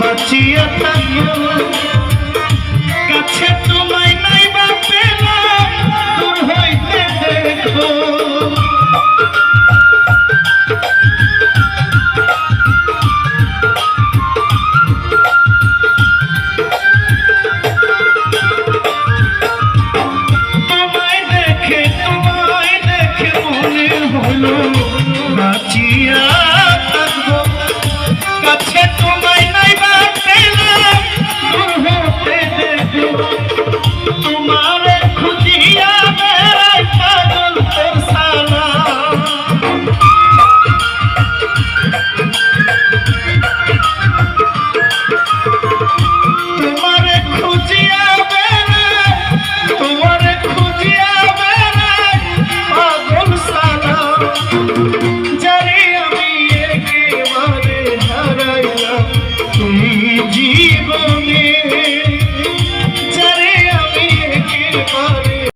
বাঁচিয়া থাকো কাছে তোমায় নাই বা পেলাম দূর হইতে দেখো বাঁচিয়া Mama.